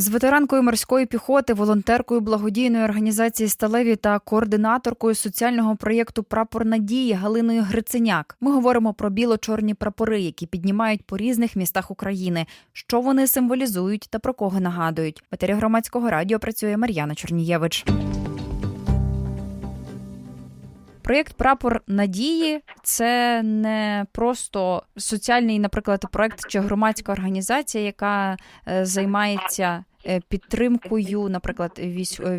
З ветеранкою морської піхоти, волонтеркою благодійної організації Сталеві та координаторкою соціального проєкту Прапор надії Галиною Гриценяк ми говоримо про біло-чорні прапори, які піднімають по різних містах України, що вони символізують та про кого нагадують. В етері громадського радіо працює Мар'яна Чорнієвич. Проєкт Прапор надії це не просто соціальний, наприклад, проект чи громадська організація, яка е, займається підтримкою, наприклад, е,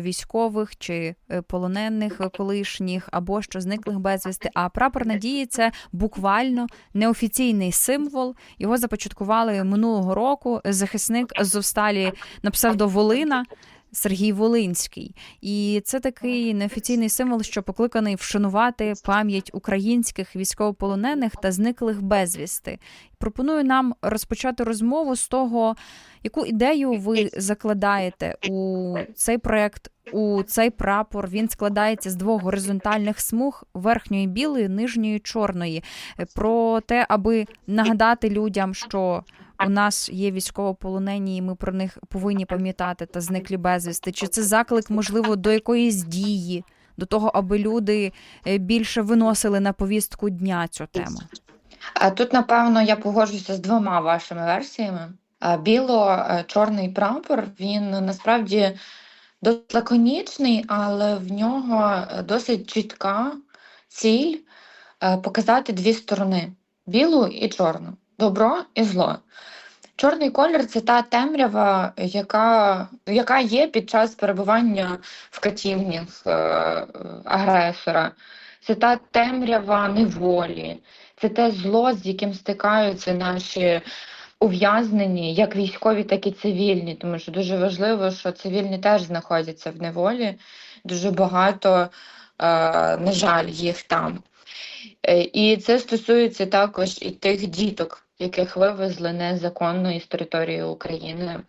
військових чи е, полонених е, колишніх або що зниклих безвісти. А прапор надії це буквально неофіційний символ. Його започаткували минулого року. Захисник Азовсталі на псевдо Волина. Сергій Волинський, і це такий неофіційний символ, що покликаний вшанувати пам'ять українських військовополонених та зниклих безвісти. Пропоную нам розпочати розмову з того, яку ідею ви закладаєте у цей проект, у цей прапор. Він складається з двох горизонтальних смуг верхньої білої, нижньої чорної. Про те, аби нагадати людям, що у нас є військовополонені, і ми про них повинні пам'ятати та зниклі безвісти. Чи це заклик, можливо, до якоїсь дії, до того, аби люди е, більше виносили на повістку дня цю тему? Тут, напевно, я погоджуюся з двома вашими версіями. Біло-чорний прапор, він насправді досить лаконічний, але в нього е, досить чітка ціль е, показати дві сторони: білу і чорну, добро і зло. Чорний колір це та темрява, яка, яка є під час перебування в катівнях е, е, агресора. Це та темрява неволі, це те зло, з яким стикаються наші ув'язнені, як військові, так і цивільні. Тому що дуже важливо, що цивільні теж знаходяться в неволі. Дуже багато, е, на жаль, їх там. Е, І це стосується також і тих діток, яких вивезли незаконно із території України.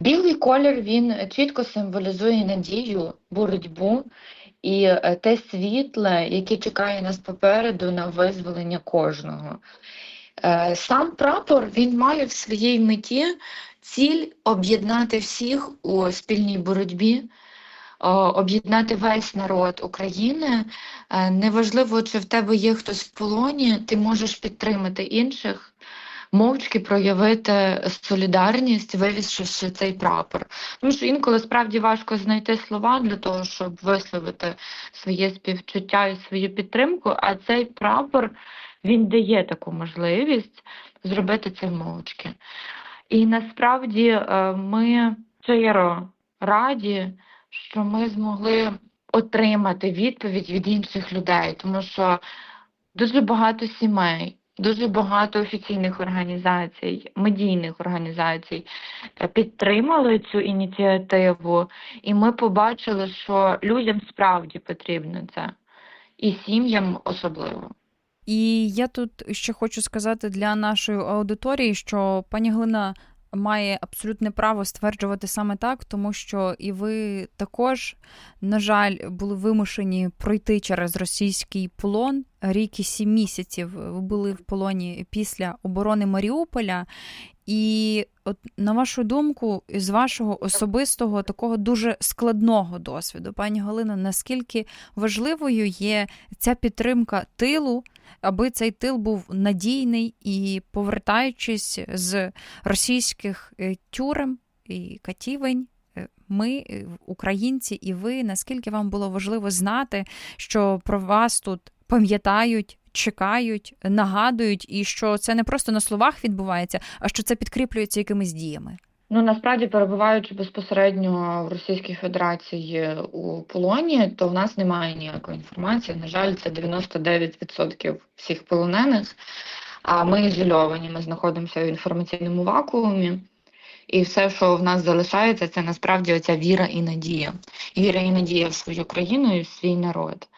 Білий колір він чітко символізує надію, боротьбу і е, те світле, яке чекає нас попереду на визволення кожного. Е, Сам прапор він має в своїй меті ціль об'єднати всіх у спільній боротьбі, об'єднати весь народ України. Е, Неважливо, чи в тебе є хтось в полоні, ти можеш підтримати інших, мовчки проявити солідарність, вивісивши цей прапор. Тому що інколи справді важко знайти слова для того, щоб висловити своє співчуття і свою підтримку, а цей прапор він дає таку можливість зробити це мовчки. І насправді е, ми щиро раді, що ми змогли отримати відповідь від інших людей, тому що дуже багато сімей, дуже багато офіційних організацій, медійних організацій е, підтримали цю ініціативу, і ми побачили, що людям справді потрібно це, і сім'ям особливо. І я тут ще хочу сказати для нашої аудиторії, що пані Глина має абсолютне право стверджувати саме так, тому що і ви також, на жаль, були вимушені пройти через російський полон. Рік і сім місяців ви були в полоні після оборони Маріуполя. І от на вашу думку, з вашого особистого такого дуже складного досвіду, пані Галина, наскільки важливою є ця підтримка тилу, аби цей тил був надійний і повертаючись з російських е, тюрем і катівень, е, ми, е, українці, і ви, наскільки вам було важливо знати, що про вас тут пам'ятають, чекають, нагадують, і що це не просто на словах відбувається, а що це підкріплюється якимись діями? Ну насправді, перебуваючи безпосередньо в Російській Федерації у полоні, то в нас немає ніякої інформації. На жаль, це 99% всіх полонених. А ми ізольовані, ми знаходимося в інформаційному вакуумі. І все, що в нас залишається, це насправді оця віра і надія. Віра і надія в свою країну і в свій народ.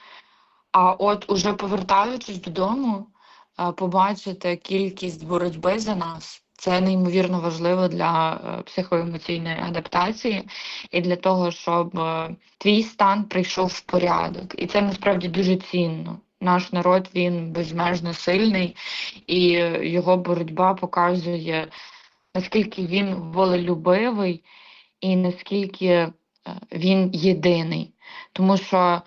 А от уже повертаючись додому, побачити кількість боротьби за нас. Це неймовірно важливо для е, психоемоційної адаптації і для того, щоб е, твій стан прийшов в порядок. І це насправді дуже цінно. Наш народ він безмежно сильний, і е, його боротьба показує наскільки він волелюбивий і наскільки е, він єдиний. Тому що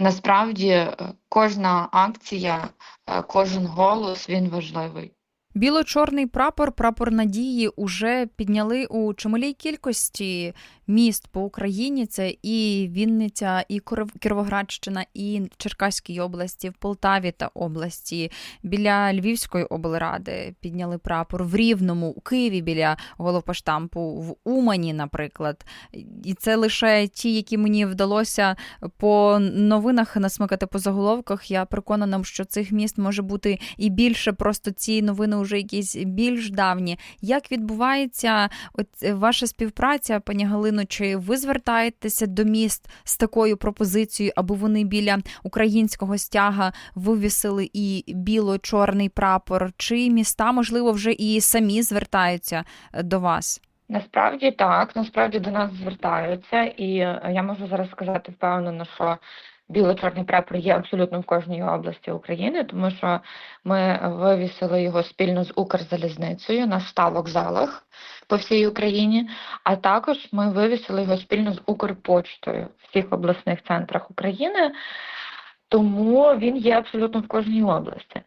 насправді е, кожна акція, е, кожен голос він важливий. Біло-чорний прапор, прапор надії, уже підняли у чималій кількості міст по Україні. Це і Вінниця, і Кіровоградщина, і Черкаській області, в Полтаві та області, біля Львівської облради підняли прапор в Рівному, у Києві біля головпоштампу, в Умані, наприклад. І це лише ті, які мені вдалося по новинах насмикати по заголовках. Я переконана, що цих міст може бути і більше. Просто ці новини вже якісь більш давні. Як відбувається от е, ваша співпраця, пані Галино? Чи ви звертаєтеся до міст з такою пропозицією, аби вони біля українського стяга вивісили і біло-чорний прапор? Чи міста, можливо, вже і самі звертаються е, до вас? Насправді так, насправді до нас звертаються, і е, я можу зараз сказати впевнено, що біло-чорний прапор є абсолютно в кожній області України, тому що ми вивісили його спільно з Укрзалізницею на 100 вокзалах по всій Україні, а також ми вивісили його спільно з Укрпочтою в всіх обласних центрах України, тому він є абсолютно в кожній області.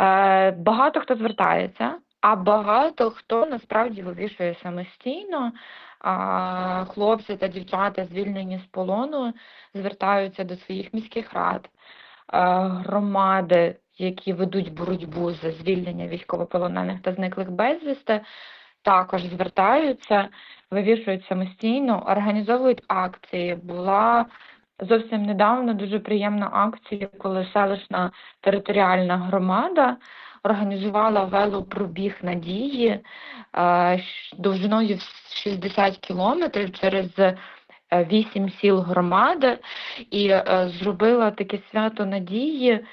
Е, Багато хто звертається, а багато хто насправді вивішує самостійно. Хлопці та дівчата, звільнені з полону, звертаються до своїх міських рад, е, громади, які ведуть боротьбу за звільнення військовополонених та зниклих безвісти, також звертаються, вивішують самостійно, організовують акції. Була зовсім недавно дуже приємна акція, коли селищна територіальна громада організувала велопробіг надії е, довжиною в 60 кілометрів через е, вісім сіл громади. І е, зробила таке свято надії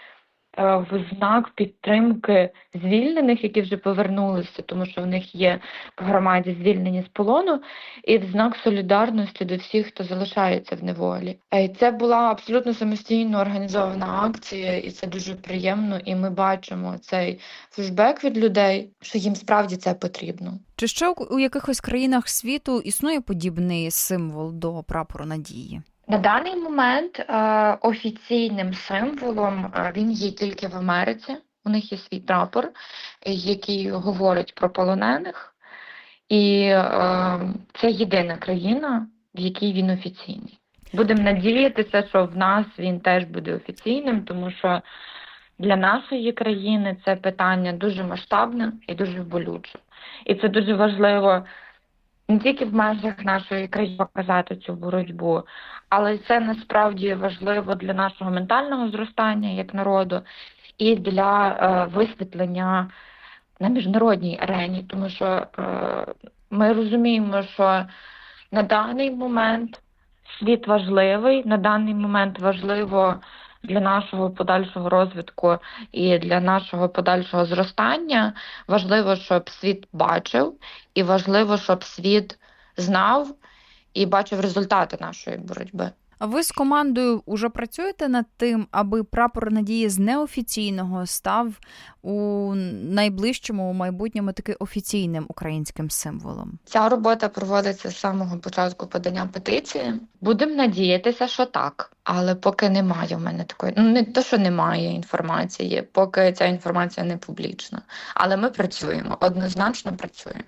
в знак підтримки звільнених, які вже повернулися, тому що в них є в громаді звільнені з полону, і в знак солідарності до всіх, хто залишається в неволі. Е, це була абсолютно самостійно організована акція, і це дуже приємно. І ми бачимо цей фішбек від людей, що їм справді це потрібно. Чи ще у якихось країнах світу існує подібний символ до прапору надії? На даний момент е, офіційним символом е, він є тільки в Америці. У них є свій прапор, який говорить про полонених, і е, це єдина країна, в якій він офіційний. Будемо надіятися, що в нас він теж буде офіційним, тому що для нашої країни це питання дуже масштабне і дуже болюче. І це дуже важливо не тільки в межах нашої країни показати цю боротьбу, але це насправді важливо для нашого ментального зростання як народу і для е, висвітлення на міжнародній арені, тому що е, ми розуміємо, що на даний момент світ важливий, на даний момент важливо для нашого подальшого розвитку і для нашого подальшого зростання. Важливо, щоб світ бачив, і важливо, щоб світ знав і бачив результати нашої боротьби. Ви з командою уже працюєте над тим, аби прапор надії з неофіційного став у найближчому у майбутньому таки офіційним українським символом? Ця робота проводиться з самого початку подання петиції. Будемо надіятися, що так. Але поки немає в мене такої, ну не то, що немає інформації, поки ця інформація не публічна. Але ми працюємо, однозначно працюємо.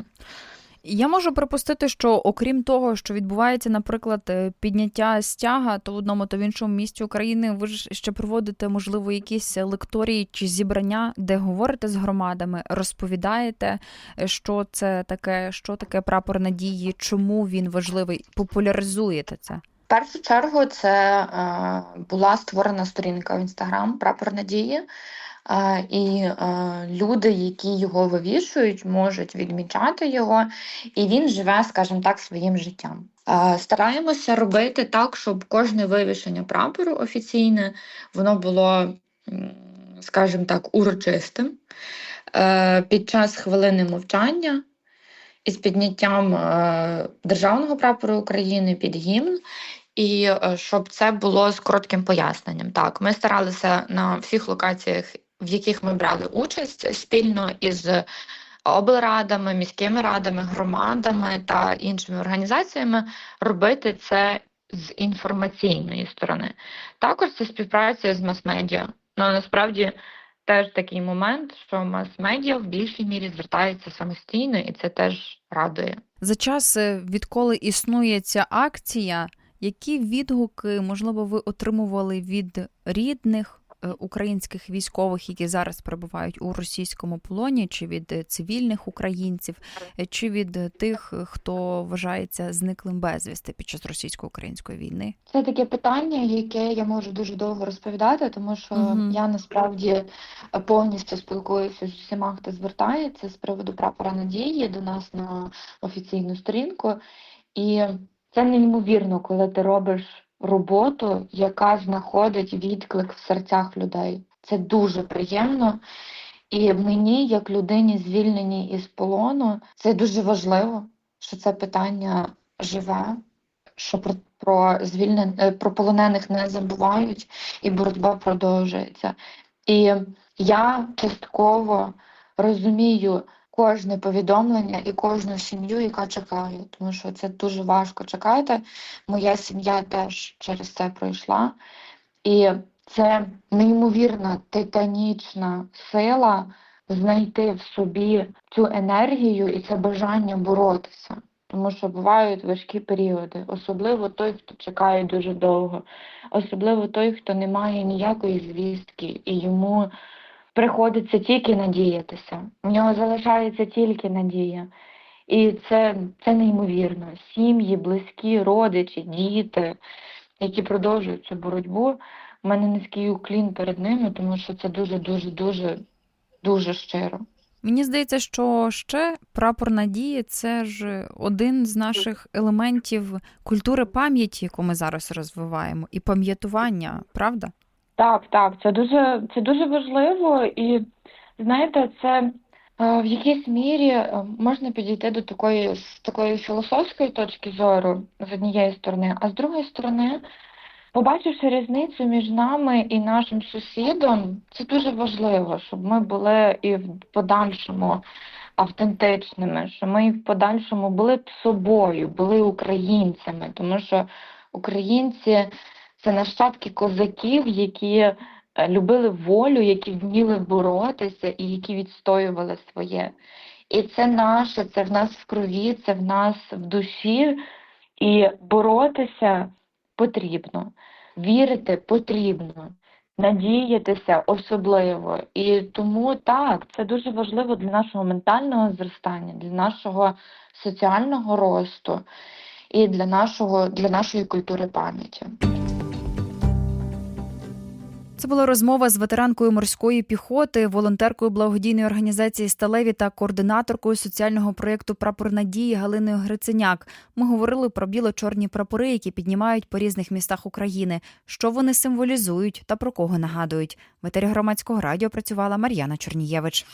Я можу припустити, що окрім того, що відбувається, наприклад, е, підняття стяга то в одному, то в іншому місті України, ви ж ще проводите, можливо, якісь лекторії чи зібрання, де говорите з громадами, розповідаєте, е, що це таке, що таке прапор надії, чому він важливий, популяризуєте це. В першу чергу це е, була створена сторінка в інстаграм Прапор Надії. І люди, які його вивішують, можуть відмічати його, і він живе, скажімо так, своїм життям. Стараємося робити так, щоб кожне вивішення прапору офіційне воно було, скажімо так, урочистим. Е, під час хвилини мовчання із підняттям е, державного прапору України під гімн. І е, щоб це було з коротким поясненням. Так, ми старалися на всіх локаціях, в яких ми брали участь, спільно із облрадами, міськими радами, громадами та іншими організаціями робити це з інформаційної сторони. Також це співпраця з мас-медіа. Ну насправді теж такий момент, що мас-медіа в більшій мірі звертається самостійно, і це теж радує. За час, е, відколи існує ця акція, які відгуки, можливо, ви отримували від рідних українських військових, які зараз перебувають у російському полоні, чи від е, цивільних українців, е, чи від е, тих, е, хто вважається зниклим безвісти під час російсько-української війни? Це таке питання, яке я можу дуже довго розповідати, тому що Мгм. я насправді повністю спілкуюся з усіма, хто звертається з приводу прапора надії до нас на офіційну сторінку. І це неймовірно, коли ти робиш роботу, яка знаходить відклик в серцях людей. Це дуже приємно. І мені, як людині, звільненій із полону, це дуже важливо, що це питання живе, що про, про звільнен... е, про полонених не забувають, і боротьба продовжується. І я частково розумію кожне повідомлення і кожну сім'ю, яка чекає, тому що це дуже важко чекати. Моя сім'я теж через це пройшла. І це неймовірна титанічна сила знайти в собі цю енергію і це бажання боротися. Тому що бувають важкі періоди, особливо той, хто чекає дуже довго, особливо той, хто не має ніякої звістки, і йому приходиться тільки надіятися. У нього залишається тільки надія. І це, це неймовірно. Сім'ї, близькі, родичі, діти, які продовжують цю боротьбу. У мене низький уклін перед ними, тому що це дуже, дуже, дуже, дуже щиро. Мені здається, що ще прапор надії це ж один з наших елементів культури пам'яті, яку ми зараз розвиваємо, і пам'ятування, правда? Так, так, це дуже, це дуже важливо, і знаєте, це е, в якійсь мірі е, можна підійти до такої з такої філософської точки зору з однієї сторони, а з другої сторони, побачивши різницю між нами і нашим сусідом, це дуже важливо, щоб ми були і в подальшому автентичними, що ми і в подальшому були б собою, були українцями, тому що українці це нащадки козаків, які е, любили волю, які вміли боротися і які відстоювали своє. І це наше, це в нас в крові, це в нас в душі, і боротися потрібно, вірити потрібно, надіятися особливо. І тому так, це дуже важливо для нашого ментального зростання, для нашого соціального росту і для нашого, для нашої культури пам'яті. Це була розмова з ветеранкою морської піхоти, волонтеркою благодійної організації Сталеві та координаторкою соціального проєкту Прапор надії Галиною Гриценяк. Ми говорили про біло-чорні прапори, які піднімають по різних містах України, що вони символізують та про кого нагадують. В етері громадського радіо працювала Мар'яна Чорнієвич.